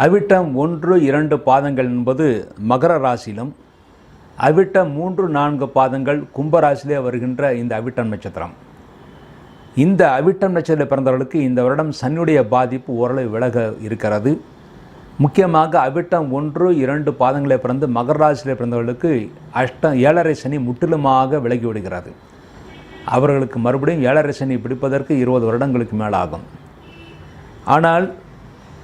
அவிட்டம் ஒன்று இரண்டு பாதங்கள் என்பது மகர ராசியிலும் அவிட்டம் மூன்று நான்கு பாதங்கள் கும்பராசிலே வருகின்ற இந்த அவிட்டம் நட்சத்திரம். இந்த அவிட்டம் நட்சத்திரத்தில் பிறந்தவர்களுக்கு இந்த வருடம் சனியுடைய பாதிப்பு ஓரளவு விலக இருக்கிறது. முக்கியமாக அவிட்டம் ஒன்று இரண்டு பாதங்களை பிறந்து மகர ராசியில் பிறந்தவர்களுக்கு அஷ்டம் ஏழரை சனி முற்றிலுமாக விலகி விடுகிறது. அவர்களுக்கு மறுபடியும் ஏழரை சனி பிடிப்பதற்கு இருபது வருடங்களுக்கு மேலாகும். ஆனால்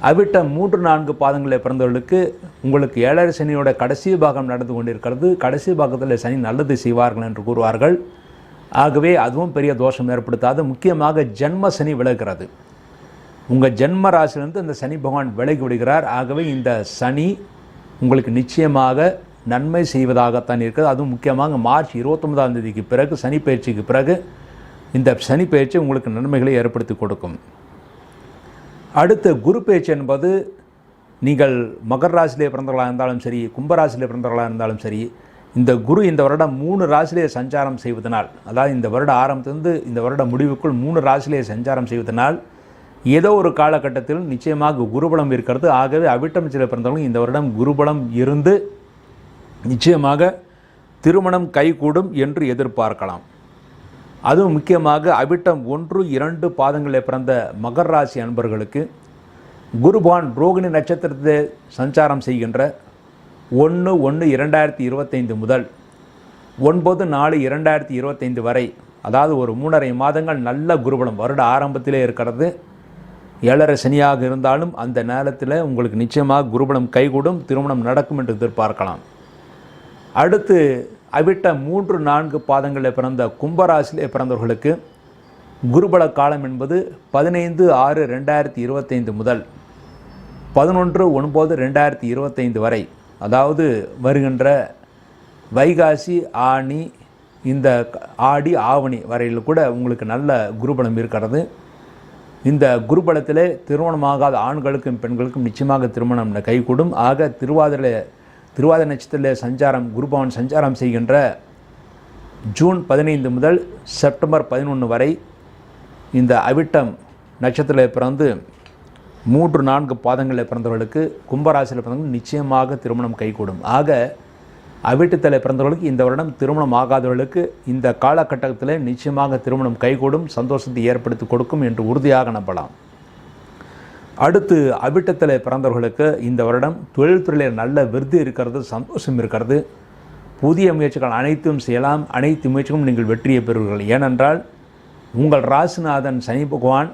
அவிட்ட மூன்று நான்கு பாதங்களில் பிறந்தவர்களுக்கு உங்களுக்கு ஏழரை சனியோட கடைசி பாகம் நடந்து கொண்டிருக்கிறது. கடைசி பாகத்தில் சனி நல்லது செய்வார்கள் என்று கூறுவார்கள். ஆகவே அதுவும் பெரிய தோஷம் ஏற்படுத்தாது. முக்கியமாக ஜென்ம சனி விலகிறது. உங்கள் ஜென்ம ராசியிலிருந்து இந்த சனி பகவான் விலகி விடுகிறார். ஆகவே இந்த சனி உங்களுக்கு நிச்சயமாக நன்மை செய்வதாகத்தான் இருக்குது அதுவும் முக்கியமாக மார்ச் இருபத்தொன்பதாம் தேதிக்கு பிறகு சனி பயிற்சிக்கு பிறகு இந்த சனி பயிற்சி உங்களுக்கு நன்மைகளை ஏற்படுத்தி கொடுக்கும். அடுத்த குரு பேச்சு என்பது நீங்கள் மகர் ராசிலே பிறந்தவர்களாக இருந்தாலும் சரி கும்பராசிலே பிறந்தவர்களாக இருந்தாலும் சரி இந்த குரு இந்த வருடம் மூணு ராசிலே சஞ்சாரம் செய்வதனால் அதாவது இந்த வருட ஆரம்பத்திலிருந்து இந்த வருட முடிவுக்குள் மூணு ராசிலே சஞ்சாரம் செய்வதனால் ஏதோ ஒரு காலகட்டத்தில் நிச்சயமாக குருபலம் இருக்கிறது. ஆகவே அவிட்டம் சில பிறந்தவர்களும் இந்த வருடம் குருபலம் இருந்து நிச்சயமாக திருமணம் கைகூடும் என்று எதிர்பார்க்கலாம். அதுவும் முக்கியமாக அவிட்டம் ஒன்று இரண்டு பாதங்களில் பிறந்த மகர் ராசி அன்பர்களுக்கு குருபான் ரோகிணி நட்சத்திரத்தை சஞ்சாரம் செய்கின்ற ஒன்று ஒன்று இரண்டாயிரத்தி இருபத்தைந்து முதல் ஒன்பது நாலு இரண்டாயிரத்தி இருபத்தைந்து வரை அதாவது ஒரு மூணரை மாதங்கள் நல்ல குருபலம் வருட ஆரம்பத்திலே இருக்கிறது. ஏழரை சனியாக இருந்தாலும் அந்த நேரத்தில் உங்களுக்கு நிச்சயமாக குருபலம் கைகூடும் திருமணம் நடக்கும் என்று எதிர்பார்க்கலாம். அடுத்து அவிட்ட மூன்று நான்கு பாதங்களில் பிறந்த கும்பராசிலே பிறந்தவர்களுக்கு குருபல காலம் என்பது பதினைந்து ஆறு ரெண்டாயிரத்தி இருபத்தைந்து முதல் பதினொன்று ஒன்பது ரெண்டாயிரத்தி இருபத்தைந்து வரை. அதாவது வருகின்ற வைகாசி ஆணி இந்த ஆடி ஆவணி வரையில் கூட உங்களுக்கு நல்ல குருபலம் இருக்கிறது. இந்த குருபலத்திலே திருமணமாகாத ஆண்களுக்கும் பெண்களுக்கும் நிச்சயமாக திருமணம் கைகூடும் ஆக திருவாதிரை திருவாத நட்சத்திரத்தில் சஞ்சாரம் குருபவன் சஞ்சாரம் செய்கின்ற ஜூன் பதினைந்து முதல் செப்டம்பர் பதினொன்று வரை இந்த அவிட்டம் நட்சத்திரத்தில் பிறந்து மூன்று நான்கு பாதங்களில் பிறந்தவர்களுக்கு கும்பராசியில் பிறந்தவர்கள் நிச்சயமாக திருமணம் கைகூடும். ஆக அவிட்டத்தில் பிறந்தவர்களுக்கு இந்த வருடம் திருமணம் ஆகாதவர்களுக்கு இந்த காலகட்டத்தில் நிச்சயமாக திருமணம் கைகூடும் சந்தோஷத்தை ஏற்படுத்தி கொடுக்கும் என்று உறுதியாக நம்பலாம். அடுத்து அவிட்டத்தில் பிறந்தவர்களுக்கு இந்த வருடம் தொழில்துறையில் நல்ல விருது இருக்கிறது சந்தோஷம் இருக்கிறது. புதிய முயற்சிகள் அனைத்தும் செய்யலாம். அனைத்து முயற்சிகளும் நீங்கள் வெற்றியை பெறுவீர்கள். ஏனென்றால் உங்கள் ராசிநாதன் சனி பகவான்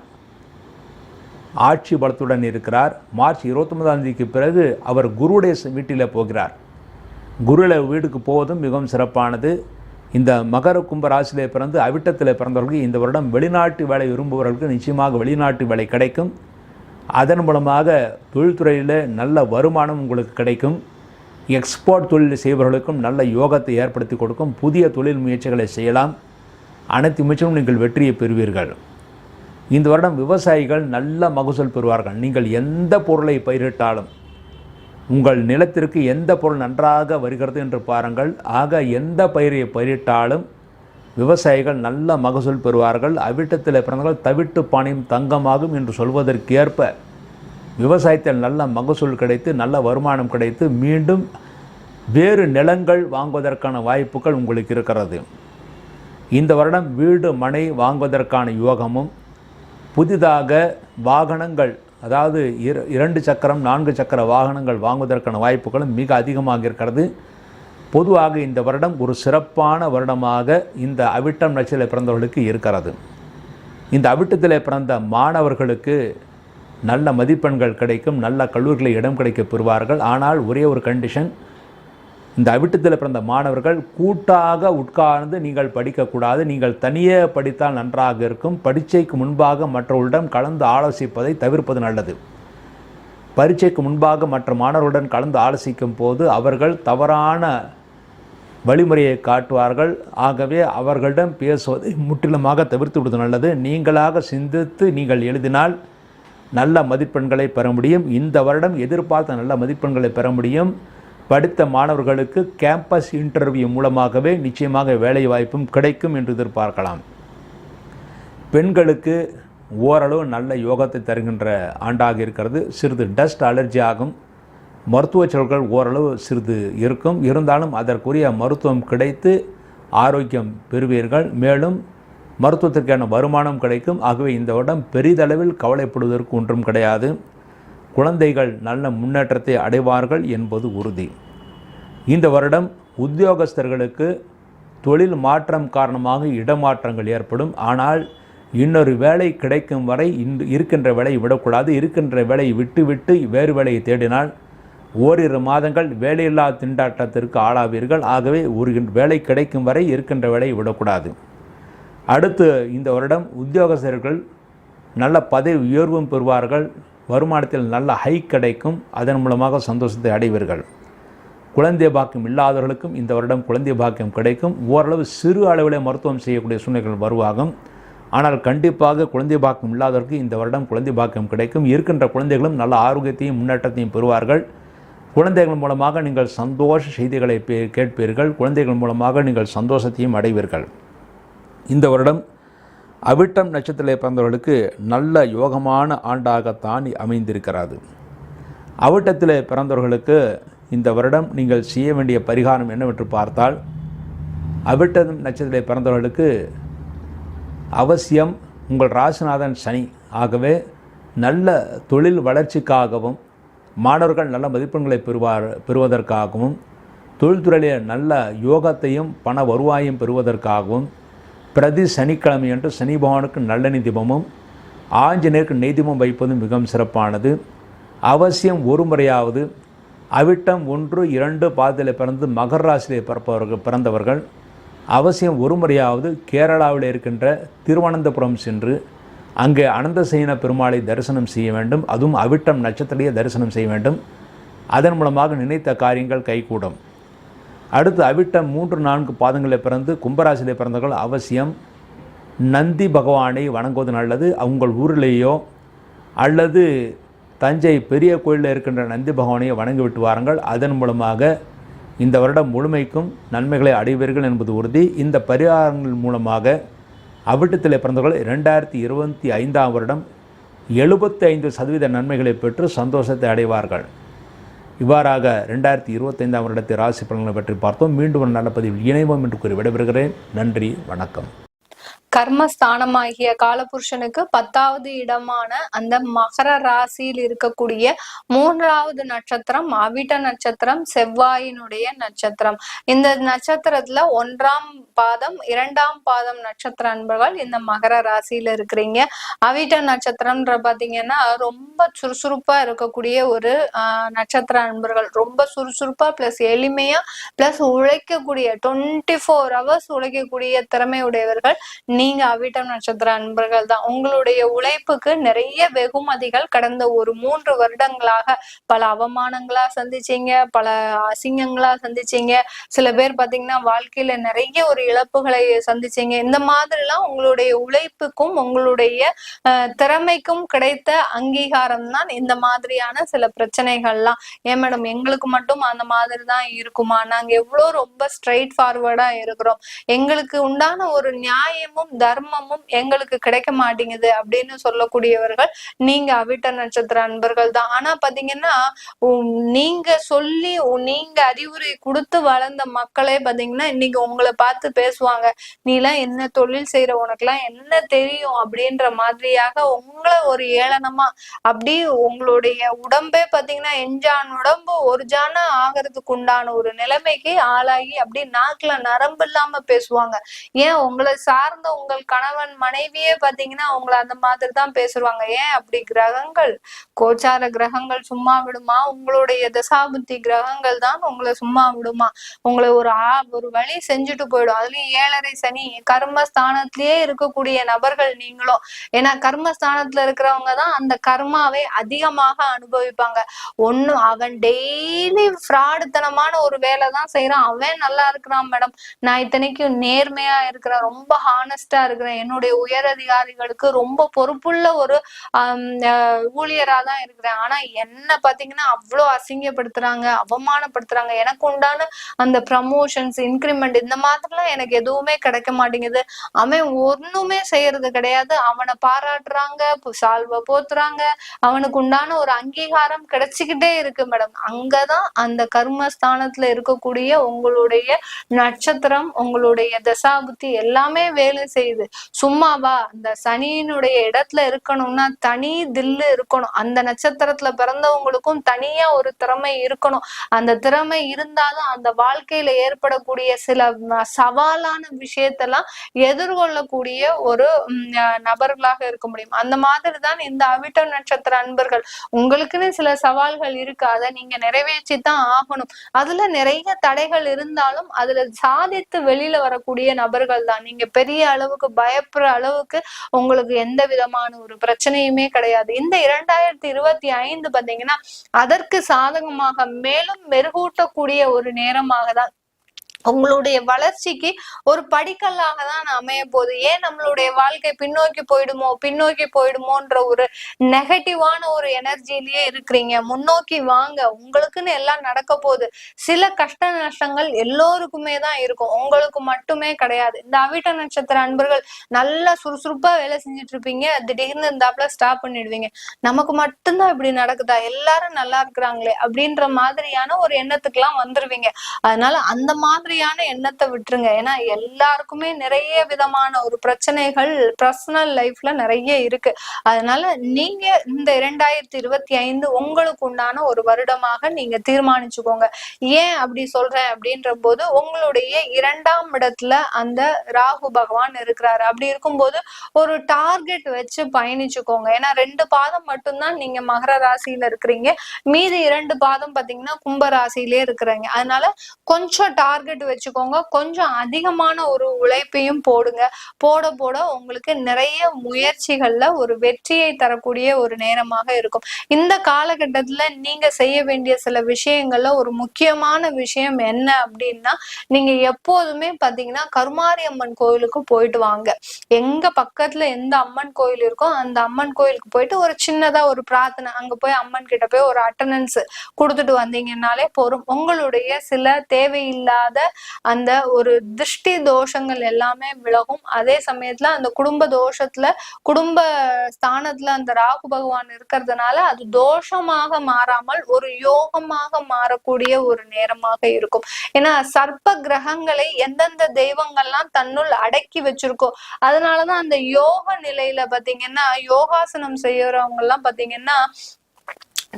ஆட்சி பலத்துடன் இருக்கிறார். மார்ச் இருபத்தொன்பதாம் தேதிக்கு பிறகு அவர் குருவுடைய வீட்டில் போகிறார். குருல வீடுக்கு போவதும் மிகவும் சிறப்பானது. இந்த மகர கும்ப ராசியிலே பிறந்து அவிட்டத்தில் பிறந்தவர்களுக்கு இந்த வருடம் வெளிநாட்டு வேலை விரும்புபவர்களுக்கு நிச்சயமாக வெளிநாட்டு வேலை கிடைக்கும். அதன் மூலமாக தொழில்துறையில் நல்ல வருமானம் உங்களுக்கு கிடைக்கும். எக்ஸ்போர்ட் தொழில் செய்பவர்களுக்கும் நல்ல யோகத்தை ஏற்படுத்தி கொடுக்கும். புதிய தொழில் முயற்சிகளை செய்யலாம். அனைத்து முயற்சிகளும் நீங்கள் வெற்றியை பெறுவீர்கள். இந்த வருடம் விவசாயிகள் நல்ல மகசூல் பெறுவார்கள். நீங்கள் எந்த பொருளை பயிரிட்டாலும் உங்கள் நிலத்திற்கு எந்த பொருள் நன்றாக வருகிறது என்று பாருங்கள். ஆக எந்த பயிரை பயிரிட்டாலும் விவசாயிகள் நல்ல மகசூல் பெறுவார்கள். அவிட்டத்தில் பிறந்தவர்கள் தவிட்டு பானையும் தங்கமாகும் என்று சொல்வதற்கேற்ப விவசாயத்தில் நல்ல மகசூல் கிடைத்து நல்ல வருமானம் கிடைத்து மீண்டும் வேறு நிலங்கள் வாங்குவதற்கான வாய்ப்புகள் உங்களுக்கு இருக்கிறது. இந்த வருடம் வீடு மனை வாங்குவதற்கான யோகமும் புதிதாக வாகனங்கள் அதாவது இரண்டு சக்கரம் நான்கு சக்கர வாகனங்கள் வாங்குவதற்கான வாய்ப்புகளும் மிக அதிகமாக இருக்கிறது. பொதுவாக இந்த வருடம் ஒரு சிறப்பான வருடமாக இந்த அவிட்டம் நட்சத்திர பிறந்தவர்களுக்கு இருக்கிறது. இந்த அவிட்டத்தில் பிறந்த மாணவர்களுக்கு நல்ல மதிப்பெண்கள் கிடைக்கும் நல்ல கல்லூரிகளில் இடம் கிடைக்க பெறுவார்கள். ஆனால் ஒரே ஒரு கண்டிஷன் இந்த அவிட்டத்தில் பிறந்த மாணவர்கள் கூட்டாக உட்கார்ந்து நீங்கள் படிக்கக்கூடாது நீங்கள் தனியே படித்தால் நன்றாக இருக்கும் பரீட்சைக்கு முன்பாக மற்றவர்களிடம் கலந்து ஆலோசிப்பதை தவிர்ப்பது நல்லது. பரீட்சைக்கு முன்பாக மற்ற மாணவர்களுடன் கலந்து ஆலோசிக்கும் போது அவர்கள் தவறான வழிமுறையை காட்டுவார்கள். ஆகவே அவர்களிடம் பேசுவதை முற்றிலுமாக தவிர்த்து விடுவது நல்லது. நீங்களாக சிந்தித்து நீங்கள் எழுதினால் நல்ல மதிப்பெண்களை பெற முடியும். இந்த வருடம் எதிர்பார்த்த நல்ல மதிப்பெண்களை பெற முடியும். படித்த மாணவர்களுக்கு கேம்பஸ் இன்டர்வியூ மூலமாகவே நிச்சயமாக வேலை வாய்ப்பும் கிடைக்கும் என்று எதிர்பார்க்கலாம். பெண்களுக்கு ஓரளவு நல்ல யோகத்தை தருகின்ற ஆண்டாக இருக்கிறது. சிறிது டஸ்ட் அலர்ஜி ஆகும். மருத்துவ செலவுகள் ஓரளவு சிறிது இருக்கும். இருந்தாலும் அதற்குரிய மருத்துவம் கிடைத்து ஆரோக்கியம் பெறுவீர்கள். மேலும் மருத்துவத்திற்கான வருமானம் கிடைக்கும். ஆகவே இந்த வருடம் பெரிதளவில் கவலைப்படுவதற்கு ஒன்றும் கிடையாது. குழந்தைகள் நல்ல முன்னேற்றத்தை அடைவார்கள் என்பது உறுதி. இந்த வருடம் உத்தியோகஸ்தர்களுக்கு தொழில் மாற்றம் காரணமாக இடமாற்றங்கள் ஏற்படும். ஆனால் இன்னொரு வேலை கிடைக்கும் வரை இன்று இருக்கின்ற வேலையை விடக்கூடாது. இருக்கின்ற வேலையை விட்டு விட்டு வேறு வேலையை தேடினால் ஓரிரு மாதங்கள் வேலையில்லா திண்டாட்டத்திற்கு ஆளாவீர்கள். ஆகவே ஒரு வேலை கிடைக்கும் வரை இருக்கின்ற வேலையை விடக்கூடாது. அடுத்து இந்த வருடம் உத்தியோகஸ்தர்கள் நல்ல பதவி உயர்வும் பெறுவார்கள். வருமானத்தில் நல்ல ஹைக் கிடைக்கும். அதன் மூலமாக சந்தோஷத்தை அடைவீர்கள். குழந்தை பாக்கியம் இல்லாதவர்களுக்கும் இந்த வருடம் குழந்தை பாக்கியம் கிடைக்கும். ஓரளவு சிறு அளவிலே மருத்துவம் செய்யக்கூடிய சூழ்நிலைகள் வருவாகும். ஆனால் கண்டிப்பாக குழந்தை பாக்கியம் இல்லாதவருக்கு இந்த வருடம் குழந்தை பாக்கியம் கிடைக்கும். இருக்கின்ற குழந்தைகளும் நல்ல ஆரோக்கியத்தையும் முன்னேற்றத்தையும் பெறுவார்கள். குழந்தைகள் மூலமாக நீங்கள் சந்தோஷ செய்திகளை பே- கேட்பீர்கள். குழந்தைகள் மூலமாக நீங்கள் சந்தோஷத்தையும் அடைவீர்கள். இந்த வருடம் அவிட்டம் நட்சத்திரத்தில் பிறந்தவர்களுக்கு நல்ல யோகமான ஆண்டாகத்தான் அமைந்திருக்கிறது. அவிட்டத்தில் பிறந்தவர்களுக்கு இந்த வருடம் நீங்கள் செய்ய வேண்டிய பரிகாரம் என்னவென்று பார்த்தால் அவிட்டம் நட்சத்திரத்தில் பிறந்தவர்களுக்கு அவசியம் உங்கள் ராசிநாதன் சனி. ஆகவே நல்ல தொழில் வளர்ச்சிக்காகவும் மாணவர்கள் நல்ல மதிப்பெண்களை பெறுவார் பெறுவதற்காகவும் தொழில்துறையிலே நல்ல யோகத்தையும் பண வருவாயும் பெறுவதற்காகவும் பிரதி சனிக்கிழமையன்று சனி பகவானுக்கு நல்லெண்ணெய் தீபமும் ஆஞ்சநேயருக்கு நெய்தீபம் வைப்பதும் மிகவும் சிறப்பானது. அவசியம் ஒரு முறையாவது அவிட்டம் ஒன்று இரண்டு பாதத்தில் பிறந்து மகர ராசியிலே பிறப்பவர்கள் பிறந்தவர்கள். அவசியம் ஒரு முறையாவது கேரளாவில் இருக்கின்ற திருவனந்தபுரம் சென்று அங்கே அனந்தசயன பெருமாளை தரிசனம் செய்ய வேண்டும். அதுவும் அவிட்டம் நட்சத்திரையே தரிசனம் செய்ய வேண்டும். அதன் மூலமாக நினைத்த காரியங்கள் கைகூடும். அடுத்து அவிட்டம் மூன்று நான்கு பாதங்களில் பிறந்து கும்பராசியிலே பிறந்தவர்கள் அவசியம். நந்தி பகவானை வணங்குவது நல்லது. உங்கள் ஊரிலேயோ அல்லது தஞ்சை பெரிய கோயிலில் இருக்கின்ற நந்தி பகவானையை வணங்கிவிட்டு வாருங்கள். அதன் மூலமாக இந்த வருடம் முழுமைக்கும் நன்மைகளை அடைவீர்கள் என்பது உறுதி. இந்த பரிகாரங்கள் மூலமாக அவிட்டத்தில் பிறந்தவர்கள் ரெண்டாயிரத்தி இருபத்தி ஐந்தாம் வருடம் எழுபத்தி ஐந்து சதவீத நன்மைகளை பெற்று சந்தோஷத்தை அடைவார்கள். இவ்வாறாக ரெண்டாயிரத்தி இருபத்தைந்தாம் வருடத்தை ராசி பலன்களை பற்றி பார்த்தோம். மீண்டும் ஒரு நல்ல பதிவில் இணைவோம் என்று கூறி விடைபெறுகிறேன். நன்றி வணக்கம். கர்மஸ்தானமாகிய காலபுருஷனுக்கு பத்தாவது இடமான அந்த மகர ராசியில் இருக்கக்கூடிய மூன்றாவது நட்சத்திரம் அவிட்ட நட்சத்திரம் செவ்வாயினுடைய நட்சத்திரம். இந்த நட்சத்திரத்துல ஒன்றாம் பாதம் இரண்டாம் பாதம் நட்சத்திர அன்பர்கள் இந்த மகர ராசியில இருக்கிறீங்க. அவிட்ட நட்சத்திரம்ன்ற பாத்தீங்கன்னா ரொம்ப சுறுசுறுப்பா இருக்கக்கூடிய ஒரு ஆஹ், நட்சத்திர அன்பர்கள். ரொம்ப சுறுசுறுப்பா பிளஸ் எளிமையா பிளஸ் உழைக்கக்கூடிய டுவெண்ட்டி ஃபோர் ஹவர்ஸ் உழைக்கக்கூடிய திறமை உடையவர்கள் நீங்க அவிட்டம் நட்சத்திர அன்பர்கள் தான். உங்களுடைய உழைப்புக்கு நிறைய வெகுமதிகள் கடந்த ஒரு மூன்று வருடங்களாக பல அவமானங்களா சந்திச்சீங்க பல அசிங்கங்களா சந்திச்சீங்க. சில பேர் பாத்தீங்கன்னா வாழ்க்கையில நிறைய ஒரு இழப்புகளை சந்திச்சீங்க. இந்த மாதிரிலாம் உங்களுடைய உழைப்புக்கும் உங்களுடைய திறமைக்கும் கிடைத்த அங்கீகாரம் தான் இந்த மாதிரியான சில பிரச்சனைகள்லாம். ஏன் மேடம்? எங்களுக்கு மட்டும் அந்த மாதிரி தான் இருக்குமா? நாங்க எவ்வளவு ரொம்ப ஸ்ட்ரைட் ஃபார்வர்டா இருக்கிறோம். எங்களுக்கு உண்டான ஒரு நியாயமும் தர்மமும் எங்களுக்கு கிடைக்க மாட்டேங்குது அப்படின்னு சொல்லக்கூடியவர்கள் நீங்க அவிட்ட நட்சத்திர அன்பர்கள் தான். ஆனா பாத்தீங்கன்னா உம், நீங்க சொல்லி நீங்க அறிவுரை கொடுத்து வளர்ந்த மக்களே பாத்தீங்கன்னா இன்னைக்கு உங்களை பார்த்து பேசுவாங்க. நீ எல்லாம் என்ன தொழில் செய்யற உனக்கெல்லாம் என்ன தெரியும் அப்படின்ற மாதிரியாக உங்களை ஒரு ஏளனமா அப்படி உங்களுடைய உடம்பே பாத்தீங்கன்னா எஞ்சான் உடம்பு ஒரு ஜானா ஆகிறதுக்கு உண்டான ஒரு நிலைமைக்கு ஆளாகி அப்படி நாக்குல நரம்பு இல்லாம பேசுவாங்க. ஏன் உங்களை சார்ந்த உங்கள் கணவன் மனைவியே பாத்தீங்கன்னா அவங்கள அந்த மாதிரி தான் பேசுவாங்க. ஏன்? அப்படி கிரகங்கள் கோச்சார கிரகங்கள் சும்மா விடுமா? உங்களுடைய தசாபுத்தி கிரகங்கள் தான் உங்களை சும்மா விடுமா? உங்களை ஒரு ஆ ஒரு வழி செஞ்சுட்டு போயிடும். அதுலயும் ஏழரை சனி கர்மஸ்தானத்திலேயே இருக்கக்கூடிய நபர்கள் நீங்களும். ஏன்னா கர்மஸ்தானத்துல இருக்கிறவங்க தான் அந்த கர்மாவை அதிகமாக அனுபவிப்பாங்க. ஒண்ணு அவன் டெய்லி ஃப்ராடுத்தனமான ஒரு வேலை தான் செய்யறான் அவன் நல்லா இருக்கிறான் மேடம். நான் இத்தனைக்கும் நேர்மையா இருக்கிறேன். ரொம்ப ஹானஸ் இருக்கிறேன் என்னுடைய உயர் அதிகாரிகளுக்கு ரொம்ப பொறுப்புள்ள ஒரு ஊழியரா தான் இருக்கிறேன். ஆனா என்ன பாத்தீங்கன்னா அவ்வளவு அசிங்கப்படுத்துறாங்க அவமானப்படுத்துறாங்க. எனக்கு உண்டான அந்த ப்ரமோஷன்ஸ் இன்க்ரிமெண்ட் இந்த மாதிரிலாம் எனக்கு எதுவுமே கிடைக்க மாட்டேங்குது. அவன் ஒண்ணுமே செய்யறது கிடையாது. அவனை பாராட்டுறாங்க பு- சால்வை போத்துறாங்க. அவனுக்கு உண்டான ஒரு அங்கீகாரம் கிடைச்சுக்கிட்டே இருக்கு மேடம். அங்கதான் அந்த கர்மஸ்தானத்துல இருக்கக்கூடிய உங்களுடைய நட்சத்திரம் உங்களுடைய தசாபுத்தி எல்லாமே வேலை செய்யுது. சும்மாவா அந்த சனியினுடைய இடத்துல இருக்கணும்னா தனி தில்லு இருக்கணும். அந்த நட்சத்திரத்துல பிறந்தவங்களுக்கும் தனியா ஒரு திறமை இருக்கணும். அந்த திறமை இருந்தாலும் அந்த வாழ்க்கையில ஏற்படக்கூடிய சில சவாலான விஷயத்தெல்லாம் எதிர்கொள்ளக்கூடிய ஒரு நபர்களாக இருக்க முடியும். அந்த மாதிரி தான் இந்த அவிட்ட நட்சத்திர அன்பர்கள். உங்களுக்குன்னு சில சவால்கள் இருக்கு. அதை நீங்க நிறைவேற்றி தான் ஆகணும். அதுல நிறைய தடைகள் இருந்தாலும் அதுல சாதித்து வெளியில வரக்கூடிய நபர்கள் தான் நீங்க பெரிய அளவு அளவுக்கு பயப்படுற அளவுக்கு உங்களுக்கு எந்த விதமான ஒரு பிரச்சனையுமே கிடையாது. இந்த இரண்டாயிரத்தி இருபத்தி ஐந்து பாத்தீங்கன்னா அதற்கு சாதகமாக மேலும் மெருகூட்டக்கூடிய ஒரு நேரமாக தான் உங்களுடைய வளர்ச்சிக்கு ஒரு படிக்கல்லாக தான் அமைய போகுது ஏன் நம்மளுடைய வாழ்க்கை பின்னோக்கி போயிடுமோ பின்னோக்கி போயிடுமோன்ற ஒரு நெகட்டிவான ஒரு எனர்ஜிலேயே இருக்கிறீங்க. முன்னோக்கி வாங்க. உங்களுக்குன்னு எல்லாம் நடக்க போகுது. சில கஷ்ட நஷ்டங்கள் எல்லோருக்குமே தான் இருக்கும். உங்களுக்கு மட்டுமே கிடையாது. இந்த அவிட்ட நட்சத்திர அன்பர்கள் நல்லா சுறுசுறுப்பா வேலை செஞ்சுட்டு இருப்பீங்க திடீர்னு இருந்தாப்புல ஸ்டாப் பண்ணிடுவீங்க. நமக்கு மட்டும்தான் இப்படி நடக்குதா? எல்லாரும் நல்லா இருக்கிறாங்களே அப்படின்ற மாதிரியான ஒரு எண்ணத்துக்குலாம் வந்துருவீங்க. அதனால அந்த மாதிரி மாதிரியான எண்ணத்தை விட்டுருங்க. ஏன்னா எல்லாருக்குமே நிறைய விதமான ஒரு பிரச்சனைகள் பர்சனல் லைஃப்ல நிறைய இருக்கு. அதனால நீங்க இந்த இரண்டாயிரத்தி இருபத்தி ஐந்து உங்களுக்கு உண்டான ஒரு வருடமாக நீங்க தீர்மானிச்சுக்கோங்க. ஏன் அப்படி சொல்றேன் அப்படின்ற போது உங்களுடைய இரண்டாம் இடத்துல அந்த ராகு பகவான் இருக்கிறாரு. அப்படி இருக்கும்போது ஒரு டார்கெட் வச்சு பயணிச்சுக்கோங்க. ஏன்னா ரெண்டு பாதம் மட்டும்தான் நீங்க மகர ராசியில இருக்கிறீங்க. மீதி இரண்டு பாதம் பாத்தீங்கன்னா கும்ப ராசியிலே இருக்கிறீங்க. அதனால கொஞ்சம் டார்கெட் வச்சுக்கோங்க. கொஞ்சம் அதிகமான ஒரு உழைப்பையும் போடுங்க. போட போட உங்களுக்கு நிறைய முயற்சிகள்ல ஒரு வெற்றியை தரக்கூடிய ஒரு நேரமாக இருக்கும். இந்த காலகட்டத்துல நீங்க செய்ய வேண்டிய சில விஷயங்கள்ல ஒரு முக்கியமான விஷயம் என்ன அப்படின்னா நீங்க எப்போதுமே பாத்தீங்கன்னா கருமாரி அம்மன் கோயிலுக்கு போயிட்டு வாங்க. எங்க பக்கத்துல எந்த அம்மன் கோயில் இருக்கோ அந்த அம்மன் கோயிலுக்கு போயிட்டு ஒரு சின்னதா ஒரு பிரார்த்தனை அங்க போய் அம்மன் கிட்ட போய் ஒரு அட்டண்டன்ஸ் கொடுத்துட்டு வந்தீங்கன்னாலே போரும் உங்களுடைய சில தேவையில்லாத அந்த ஒரு திருஷ்டி தோஷங்கள் எல்லாமே விலகும். அதே சமயத்துல அந்த குடும்ப தோஷத்துல குடும்ப ஸ்தானத்துல அந்த ராகு பகவான் இருக்கிறதுனால அது தோஷமாக மாறாமல் ஒரு யோகமாக மாறக்கூடிய ஒரு நேரமாக இருக்கும். ஏன்னா சர்ப்ப கிரகங்களை எந்தெந்த தெய்வங்கள்லாம் தன்னுள் அடக்கி வச்சிருக்கோ அதனாலதான் அந்த யோக நிலையில பாத்தீங்கன்னா யோகாசனம் செய்யறவங்க எல்லாம் பாத்தீங்கன்னா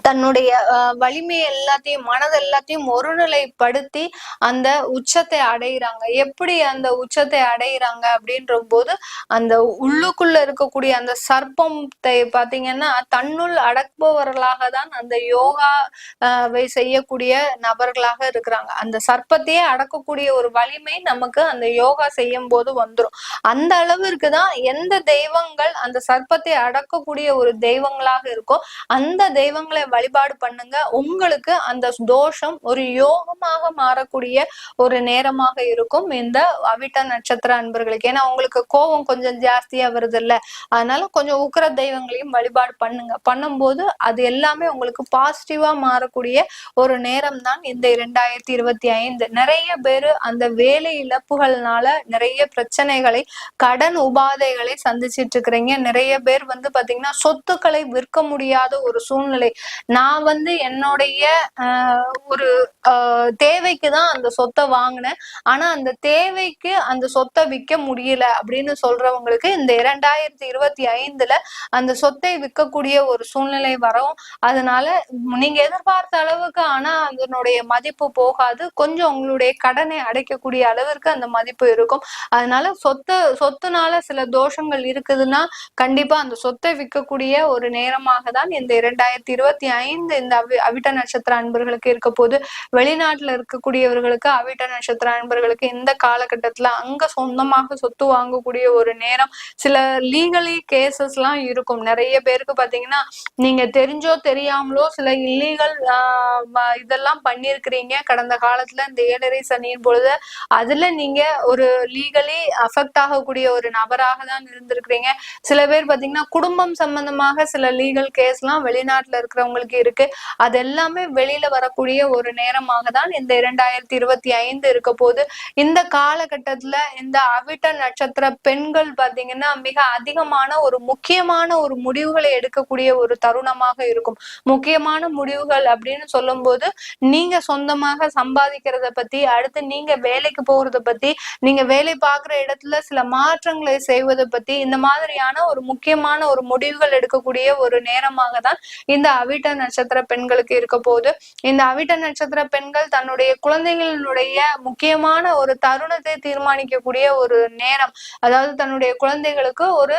தன்னுடைய அஹ், வலிமை எல்லாத்தையும் மனது எல்லாத்தையும் ஒருநிலைப்படுத்தி அந்த உச்சத்தை அடையிறாங்க. எப்படி அந்த உச்சத்தை அடையிறாங்க அப்படின்ற போது அந்த உள்ளுக்குள்ள இருக்கக்கூடிய அந்த சர்ப்பத்தை பாத்தீங்கன்னா தன்னுள் அடக்குபவர்களாக தான் அந்த யோகா அஹ், வை செய்யக்கூடிய நபர்களாக இருக்கிறாங்க. அந்த சர்ப்பத்தையே அடக்கக்கூடிய ஒரு வலிமை நமக்கு அந்த யோகா செய்யும் போது வந்துரும். அந்த அளவிற்கு தான் எந்த தெய்வங்கள் அந்த சர்ப்பத்தை அடக்கக்கூடிய ஒரு தெய்வங்களாக இருக்கோ அந்த தெய்வங்களை வழிபாடு பண்ணுங்க. உங்களுக்கு அந்த தோஷம் ஒரு யோகமாக மாறக்கூடிய ஒரு நேரமாக இருக்கும். இந்த அவிட்ட நட்சத்திர அன்பர்களுக்கு. ஏன்னா உங்களுக்கு கோபம் கொஞ்சம் ஜாஸ்தியா வருது இல்ல அதனால கொஞ்சம் உக்கிர தெய்வங்களையும் வழிபாடு பண்ணுங்க. பண்ணும்போது அது எல்லாமே உங்களுக்கு பாசிட்டிவா மாறக்கூடிய ஒரு நேரம் தான் இந்த இரண்டாயிரத்தி இருபத்தி ஐந்து. நிறைய பேரு அந்த வேலை இழப்புகள்னால நிறைய பிரச்சனைகளை கடன் உபாதைகளை சந்திச்சிட்டு இருக்கிறீங்க. நிறைய பேர் வந்து பாத்தீங்கன்னா சொத்துக்களை விற்க முடியாத ஒரு சூழ்நிலை. நான் வந்து என்னுடைய ஒரு தேவைக்கு தான் அந்த சொத்தை வாங்கினேன். ஆனா அந்த தேவைக்கு அந்த சொத்தை விற்க முடியல அப்படின்னு சொல்றவங்களுக்கு இந்த இரண்டாயிரத்தி இருபத்தி ஐந்துல அந்த சொத்தை விற்கக்கூடிய ஒரு சூழ்நிலை வரும். அதனால நீங்க எதிர்பார்த்த அளவுக்கு ஆனா அதனுடைய மதிப்பு போகாது. கொஞ்சம் உங்களுடைய கடனை அடைக்கக்கூடிய அளவிற்கு அந்த மதிப்பு இருக்கும். அதனால சொத்து சொத்துனால சில தோஷங்கள் இருக்குதுன்னா கண்டிப்பா அந்த சொத்தை விற்கக்கூடிய ஒரு நேரமாக தான் இந்த இரண்டாயிரத்தி இருபத்தி ஐந்து இந்த அவி அவிட்ட நட்சத்திர அன்பர்களுக்கு இருக்க போது வெளிநாட்டுல இருக்கக்கூடியவர்களுக்கு அவிட்ட நட்சத்திர அன்பர்களுக்கு இந்த காலகட்டத்துல அங்க சொந்தமாக சொத்து வாங்கக்கூடிய ஒரு நேரம். சில லீகலி கேசஸ் எல்லாம் இருக்கும். நிறைய பேருக்கு பாத்தீங்கன்னா நீங்க தெரிஞ்சோ தெரியாமலோ சில இல்லீகல் இதெல்லாம் பண்ணிருக்கிறீங்க கடந்த காலத்துல இந்த ஏழரை சனியின் பொழுது அதுல நீங்க ஒரு லீகலி அஃபெக்ட் ஆகக்கூடிய ஒரு நபராக தான் இருந்திருக்கிறீங்க. சில பேர் பாத்தீங்கன்னா குடும்பம் சம்பந்தமாக சில லீகல் கேஸ் எல்லாம் வெளிநாட்டுல அவங்களுக்கு இருக்கு. அது எல்லாமே வெளியில வரக்கூடிய ஒரு நேரமாக தான் இந்த இரண்டாயிரத்தி இருபத்தி ஐந்து இருக்க போது இந்த காலகட்டத்துல இந்த அவிட்ட நட்சத்திர பெண்கள் பாத்தீங்கன்னா மிக அதிகமான ஒரு முக்கியமான ஒரு முடிவுகளை எடுக்கக்கூடிய ஒரு தருணமாக இருக்கும். முக்கியமான முடிவுகள் அப்படின்னு சொல்லும்போது நீங்க சொந்தமாக சம்பாதிக்கிறத பத்தி அடுத்து நீங்க வேலைக்கு போறத பத்தி நீங்க வேலை பார்க்குற இடத்துல சில மாற்றங்களை செய்வதை பத்தி இந்த மாதிரியான ஒரு முக்கியமான ஒரு முடிவுகள் எடுக்கக்கூடிய ஒரு நேரமாக தான் இந்த அவிட்ட அவிட்ட நட்சத்திர பெண்களுக்கு இருக்க போகுது இந்த அவிட்ட நட்சத்திர பெண்கள் தன்னுடைய குழந்தைகளுடைய முக்கியமான ஒரு தருணத்தை தீர்மானிக்கக்கூடிய ஒரு நேரம். அதாவது தன்னுடைய குழந்தைகளுக்கு ஒரு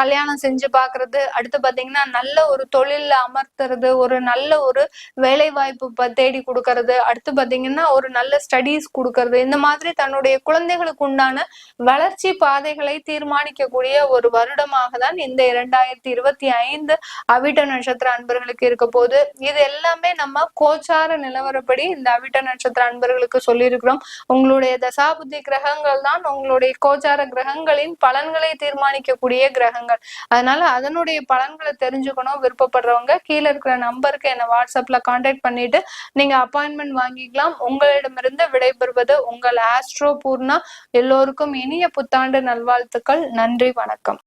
கல்யாணம் செஞ்சு பாக்குறது அடுத்து பாத்தீங்கன்னா நல்ல ஒரு தொழில்ல அமர்த்துறது ஒரு நல்ல ஒரு வேலை வாய்ப்பு தேடி கொடுக்கறது அடுத்து பாத்தீங்கன்னா ஒரு நல்ல ஸ்டடீஸ் கொடுக்கறது இந்த மாதிரி தன்னுடைய குழந்தைகளுக்கு உண்டான வளர்ச்சி பாதைகளை தீர்மானிக்கக்கூடிய ஒரு வருடமாக தான் இந்த இரண்டாயிரத்தி இருபத்தி ஐந்து அவிட்ட நட்சத்திர அன்பர்களுக்கு அன்பர்களுக்கு இருக்க போது இது எல்லாமே நம்ம கோச்சார நிலவரப்படி இந்த அவிட்ட நட்சத்திர அன்பர்களுக்கு சொல்லியிருக்கிறோம். உங்களுடைய தசாபுத்தி கிரகங்கள் தான் உங்களுடைய கோச்சார கிரகங்களின் பலன்களை தீர்மானிக்கக்கூடிய கிரகங்கள். அதனால அதனுடைய பலன்களை தெரிஞ்சுக்கணும் விருப்பப்படுறவங்க கீழே இருக்கிற நம்பருக்கு என்ன வாட்ஸ்அப்ல கான்டாக்ட் பண்ணிட்டு நீங்க அப்பாயின்மெண்ட் வாங்கிக்கலாம். உங்களிடமிருந்து விடைபெறுவது உங்கள் ஆஸ்ட்ரோ பூர்ணா. எல்லோருக்கும் இனிய புத்தாண்டு நல்வாழ்த்துக்கள். நன்றி வணக்கம்.